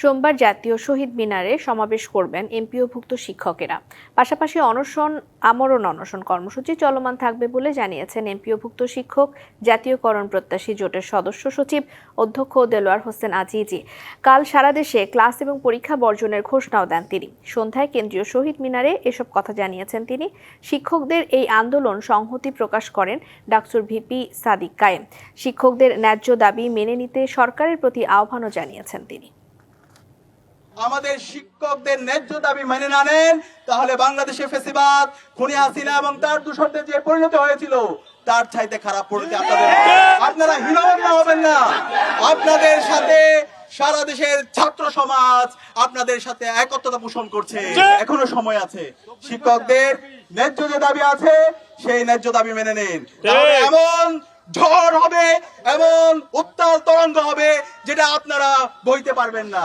সোমবার জাতীয় শহীদ মিনারে সমাবেশ করবেন এমপিওভুক্ত শিক্ষকেরা। পাশাপাশি অনশন, আমরণ অনশন কর্মসূচি চলমান থাকবে বলে জানিয়েছেন এমপিওভুক্ত শিক্ষক, জাতীয়করণ প্রত্যাশী জোটের সদস্য সচিব অধ্যক্ষ দেলোয়ার হোসেন আজিজি। কাল সারা দেশে ক্লাস এবং পরীক্ষা বর্জনের ঘোষণাও দেন তিনি। সন্ধ্যায় কেন্দ্রীয় শহীদ মিনারে এসব কথা জানিয়েছেন তিনি। শিক্ষকদের এই আন্দোলন সংহতি প্রকাশ করেন ডাকসুর ভিপি সাদিক কায়েম। শিক্ষকদের ন্যায্য দাবি মেনে নিতে সরকারের প্রতি আহ্বানও জানিয়েছেন তিনি। আমাদের শিক্ষকদের ন্যায্য দাবি মেনে না নেন তাহলে বাংলাদেশে ফেসিবাদ খুনি হাসিনা এবং তার দূষণদের যে পরিণতি হয়েছিল তার চাইতে খারাপ পরিণতি আপনাদের আপনারা হীনমন্য হবেন না। আপনাদের সাথে সারা দেশের ছাত্র সমাজ আপনাদের সাথে একত্রতা পোষণ করছে। এখনও সময় আছে। শিক্ষকদের ন্যায্য যে দাবি আছে সেই ন্যায্য দাবি মেনে নিন। এমন ঝড় হবে এমন উত্তাল তরঙ্গ হবে যেটা আপনারা বইতে পারবেন না।